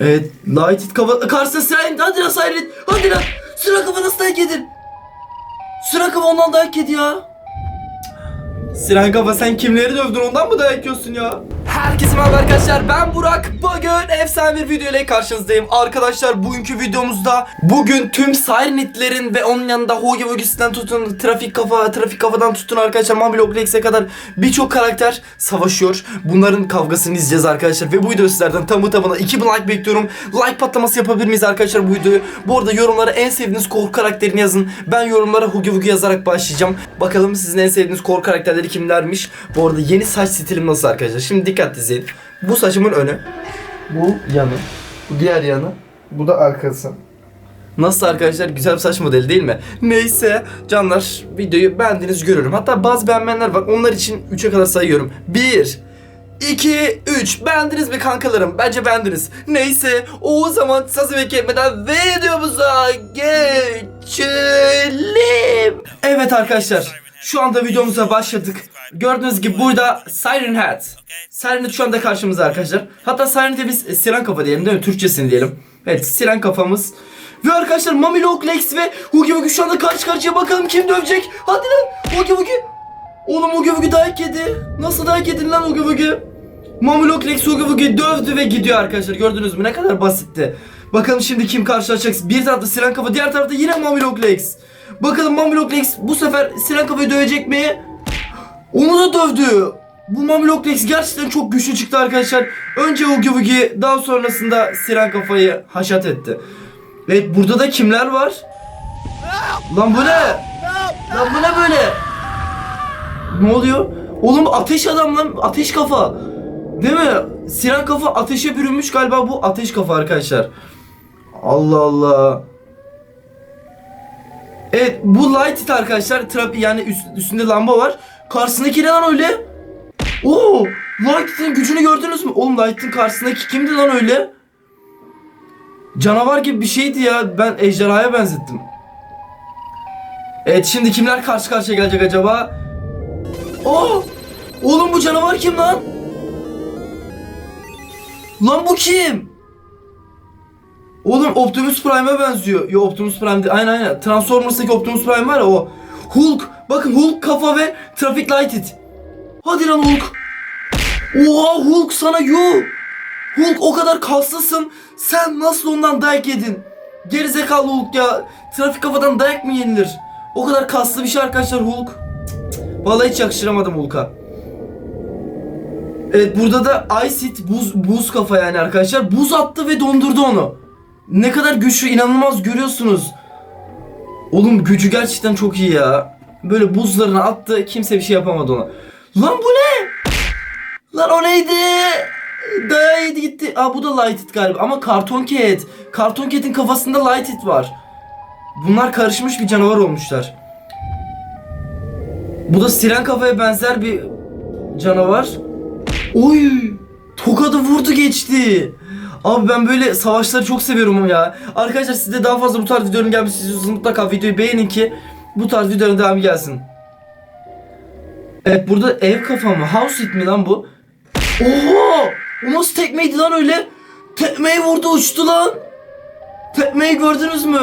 Evet. Light it kafa... Karşısına Siren. Hadi lan Siren. Hadi lan. Sıra kafa nasıl dayak yedin? Sıra kafa ondan dayak yedi ya. Siren kafa sen kimleri dövdün ondan mı dayak yiyorsun ya? Herkese merhaba arkadaşlar ben Burak. Bugün efsane bir video ile karşınızdayım. Arkadaşlar bugünkü videomuzda Bugün tüm Sirenitlerin ve onun yanında Hugi Wugi'sinden tutun Trafik kafa, trafik kafadan tutun arkadaşlar Mobile Lex'e kadar birçok karakter savaşıyor. Bunların kavgasını izleyeceğiz arkadaşlar Ve bu video sizlerden tamı tamına 2000 like bekliyorum. Like patlaması yapabilir miyiz arkadaşlar bu videoyu? Bu arada yorumlara en sevdiğiniz korku karakterini yazın. Ben yorumlara Hugi Wugi yazarak başlayacağım. Bakalım sizin en sevdiğiniz korku karakterleri kimlermiş? Bu arada yeni saç stilim nasıl arkadaşlar? Şimdi dikkatli izleyin Bu saçımın önü Bu yanı Bu diğer yanı Bu da arkası Nasıl arkadaşlar güzel bir saç modeli değil mi? Neyse canlar videoyu beğendiğiniz görüyorum. Hatta bazı beğenmeyenler var onlar için 3'e kadar sayıyorum. 1 2 3 beğendiniz mi kankalarım? Bence beğendiniz. Neyse o zaman sazı bekletmeden videomuza geçelim. Evet arkadaşlar şu anda videomuza başladık. Gördüğünüz gibi burada Siren Head. Siren şu anda karşımızda arkadaşlar. Hatta Siren biz e, siren kafa diyelim değil mi? Türkçesini diyelim. Evet siren kafamız. Ve arkadaşlar Mami Lock Lex ve Hugi Wugi şu anda karşı karşıya bakalım kim dövecek. Hadi lan Hugi Wugi. Oğlum Hugi Wugi dayak yedi. Nasıl dayak yedin lan Hugi Wugi? Mami Lock Lex Hugi Wugi dövdü ve gidiyor arkadaşlar. Gördünüz mü ne kadar basitti. Bakalım şimdi kim karşılaşacak. Bir tarafta siren kafa diğer tarafta yine Mami Lock Lex. Bakalım Mami Lock Lex bu sefer siren kafayı dövecek mi? Onu da dövdü. Bu Mami Lock Lex gerçekten çok güçlü çıktı arkadaşlar. Önce Hugi Wugi daha sonrasında siren kafayı haşat etti. Evet burada da kimler var? Lan bu ne? Lan bu ne böyle? Ne oluyor? Oğlum ateş adam lan ateş kafa. Değil mi? Siren kafa ateşe bürünmüş galiba bu ateş kafa arkadaşlar. Allah Allah. Evet bu light it arkadaşlar. Trap yani üst- üstünde lamba var. Karşısındaki ne lan öyle? Oo! Light'in gücünü gördünüz mü? Oğlum Light'in karşısındaki kimdi lan öyle? Canavar gibi bir şeydi ya. Ben ejderhaya benzettim. Evet şimdi kimler karşı karşıya gelecek acaba? Oo! Oğlum bu canavar kim lan? Lan bu kim? Oğlum Optimus Prime'e benziyor. Yo Optimus Prime değil. Aynen aynen. Transformers'taki Optimus Prime var ya o. Hulk. Bakın Hulk kafa ve Traffic Light It. Hadi lan Hulk. Oha Hulk sana yuh. Hulk o kadar kaslısın. Sen nasıl ondan dayak yedin? Gerizekalı Hulk ya. Trafik kafadan dayak mı yenilir? O kadar kaslı bir şey arkadaşlar Hulk. Vallahi hiç yakıştıramadım Hulk'a. Evet burada da Ice It buz, buz kafa yani arkadaşlar. Buz attı ve dondurdu onu. Ne kadar güçlü inanılmaz görüyorsunuz. Oğlum gücü gerçekten çok iyi ya. Böyle buzlarını attı kimse bir şey yapamadı ona. Lan bu ne? Lan o neydi? Dayağı yedi gitti. Aa bu da Light It galiba ama Karton Cat. Karton Cat'in kafasında Light It var. Bunlar karışmış bir canavar olmuşlar. Bu da siren kafaya benzer bir canavar. Oy! Tokadı vurdu geçti. Abi ben böyle savaşları çok seviyorum ya. Arkadaşlar siz de daha fazla bu tarz videoların gelmesi istiyorsanız mutlaka videoyu beğenin ki bu tarz videoların devamı gelsin. Evet burada ev kafa mı? House it mi lan bu? Oha! O nasıl tekmeydi lan öyle? Tekmeyi vurdu uçtu lan. Tekmeyi gördünüz mü?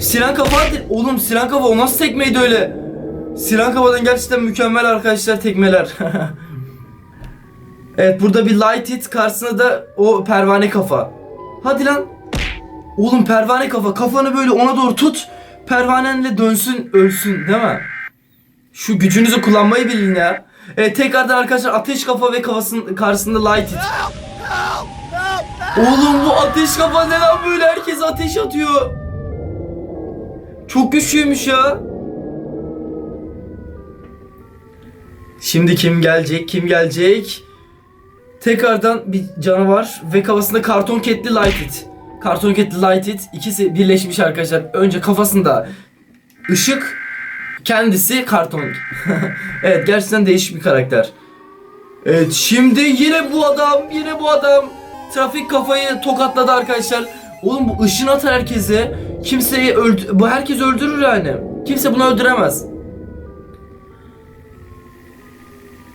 Siren kafa. Oğlum siren kafa o nasıl tekmeydi öyle? Siren kafadan gerçekten mükemmel arkadaşlar tekmeler. evet burada bir light hit karşısında da o pervane kafa. Hadi lan. Oğlum pervane kafa kafanı böyle ona doğru tut. Pervanenle dönsün ölsün değil mi? Şu gücünüzü kullanmayı bilin ya. Evet tekrardan arkadaşlar ateş kafa ve kafasının karşısında light it. Oğlum bu ateş kafa ne lan böyle herkes ateş atıyor. Çok güçlüymüş ya. Şimdi kim gelecek? Kim gelecek? Tekrardan bir canavar ve kafasında karton ketli light it. Karton ketli light it ikisi birleşmiş arkadaşlar. Önce kafasında ışık, kendisi karton. evet gerçekten değişik bir karakter. Evet şimdi yine bu adam, yine bu adam trafik kafayı tokatladı arkadaşlar. Oğlum bu ışın atar herkese. Kimseyi öldü bu herkes öldürür yani. Kimse bunu öldüremez.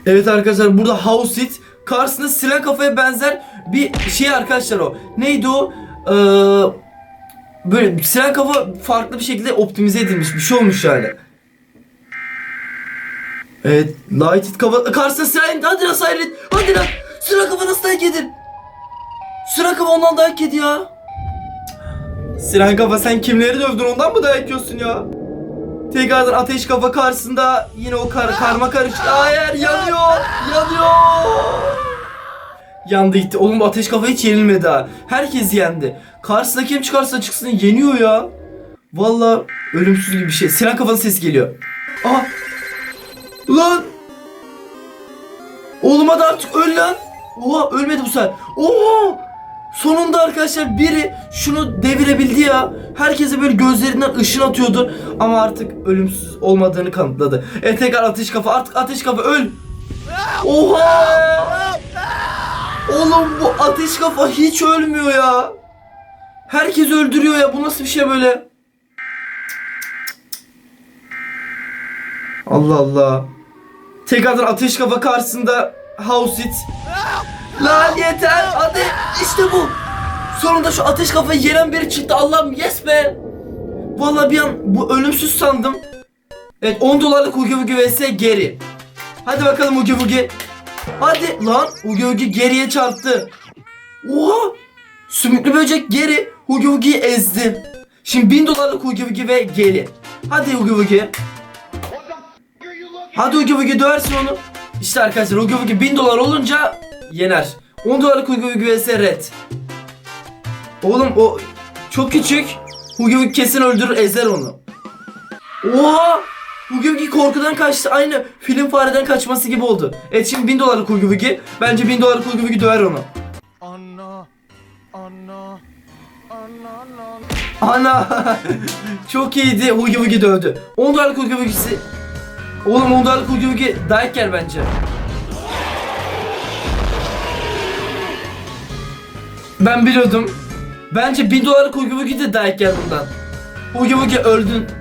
Evet arkadaşlar burada House It karşısında siren kafaya benzer bir şey arkadaşlar o. Neydi o? Ee, böyle siren kafa farklı bir şekilde optimize edilmiş bir şey olmuş yani. Evet, Lighted kafa karşısında siren hadi lan Siren hadi lan siren kafa nasıl dayak yedin? Siren kafa ondan dayak yedi ya. Siren kafa sen kimleri dövdün ondan mı dayak yiyorsun ya? Tekrardan ateş kafa karşısında yine o kar karma karış. Hayır yanıyor. Yanıyor. Yandı gitti. Oğlum ateş kafa hiç yenilmedi ha. Herkes yendi. Karşısına kim çıkarsa çıksın yeniyor ya. Valla ölümsüz gibi bir şey. Siren kafanın sesi geliyor. Aa. Lan. Oğlum hadi artık öl lan. Oha ölmedi bu sefer. Oha. Sonunda arkadaşlar biri şunu devirebildi ya. Herkese böyle gözlerinden ışın atıyordu. Ama artık ölümsüz olmadığını kanıtladı. E tekrar ateş kafa artık ateş kafa öl. Oha! Oğlum bu ateş kafa hiç ölmüyor ya. Herkes öldürüyor ya. Bu nasıl bir şey böyle? Allah Allah. Tekrardan ateş kafa karşısında House It. Lan yeter hadi işte bu. Sonunda şu ateş kafayı yenen biri çıktı Allah'ım yes be. Vallahi bir an bu ölümsüz sandım. Evet 10 dolarlık Ugi Ugi vs geri. Hadi bakalım Ugi Ugi. Hadi lan Ugi Ugi geriye çarptı. Oha. Sümüklü böcek geri Ugi Ugi'yi ezdi. Şimdi 1000 dolarlık Ugi Ugi ve geri. Hadi Ugi Ugi. Hadi Ugi Ugi döversin onu. İşte arkadaşlar Ugi Ugi 1000 dolar olunca yener. 10 dolarlık Ugi Ugi vs Red. Oğlum o çok küçük. Hugi Hugi kesin öldürür ezer onu. Oha! Hugi korkudan kaçtı. Aynı film fareden kaçması gibi oldu. Evet şimdi 1000 dolarlık Hugi. Bence 1000 dolarlık Hugi döver onu. Anna, Anna, Anna. Ana! Çok iyiydi. Hugi dövdü. 10 dolarlık Hugi Hugi'si. Oğlum 10 dolarlık Hugi dayak yer bence. Ben biliyordum. Bence 1000 dolarlık Hugi de dayak yer bundan. Hugi öldün.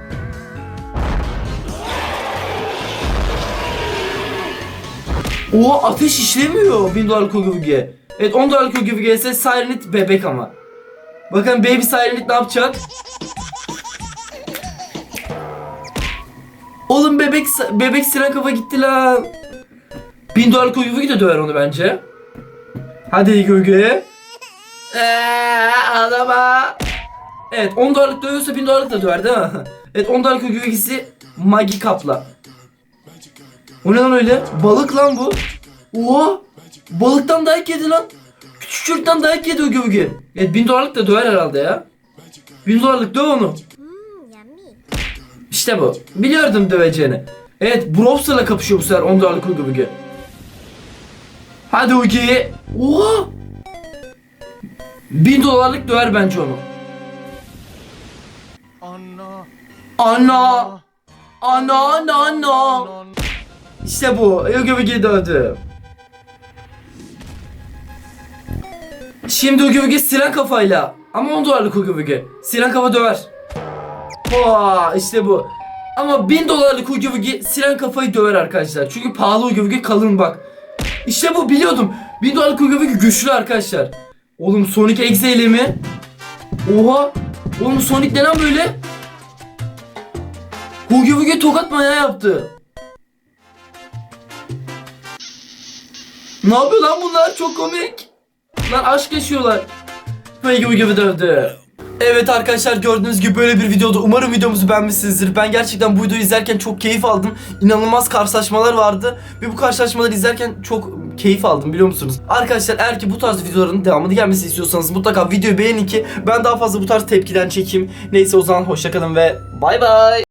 O ateş işlemiyor 1000 dolarlık Hugi. Evet 10 dolarlık Hugi ise Sirenit bebek ama. Bakın Baby Sirenit ne yapacak? Oğlum bebek bebek siren kafa gitti lan. 1000 dolarlık Hugi de döver onu bence. Hadi Hugi. Eee adama. Evet 10 dolarlık dövüyorsa 1000 dolarlık da döver değil mi? evet 10 dolarlık Hugi Hugi'si Magi Kapla. O ne lan öyle? Balık lan bu. Oha! Balıktan dayak yedi lan. Küçük çocuktan dayak yedi Hugi Hugi. Evet 1000 dolarlık da döver herhalde ya. 1000 dolarlık döv onu. Yummy. İşte bu. Biliyordum döveceğini. Evet Brewster'la kapışıyor bu sefer 10 dolarlık Hugi Hugi. Hadi Hugi. Oha! 1000 dolarlık döver bence onu. Anna! Ana ana ana! Anna. İşte bu. Hugi dövdü. Şimdi Hugi siren kafayla. Ama 10 dolarlık Hugi. Siren kafa döver. Oha işte bu. Ama 1000 dolarlık Hugi siren kafayı döver arkadaşlar. Çünkü pahalı Hugi kalın bak. İşte bu biliyordum. 1000 dolarlık Hugi güçlü arkadaşlar. Oğlum Sonic Exe mi? Oha. Oğlum Sonic ne lan böyle? Hugi Hugi tokat maya yaptı. Ne yapıyor lan bunlar? Çok komik. Lan aşk yaşıyorlar. Ve gibi gibi dövdü. Evet arkadaşlar gördüğünüz gibi böyle bir videoda umarım videomuzu beğenmişsinizdir. Ben gerçekten bu videoyu izlerken çok keyif aldım. İnanılmaz karşılaşmalar vardı. Ve bu karşılaşmaları izlerken çok keyif aldım biliyor musunuz? Arkadaşlar eğer ki bu tarz videoların devamını gelmesini istiyorsanız mutlaka videoyu beğenin ki ben daha fazla bu tarz tepkiden çekeyim. Neyse o zaman hoşçakalın ve bay bay.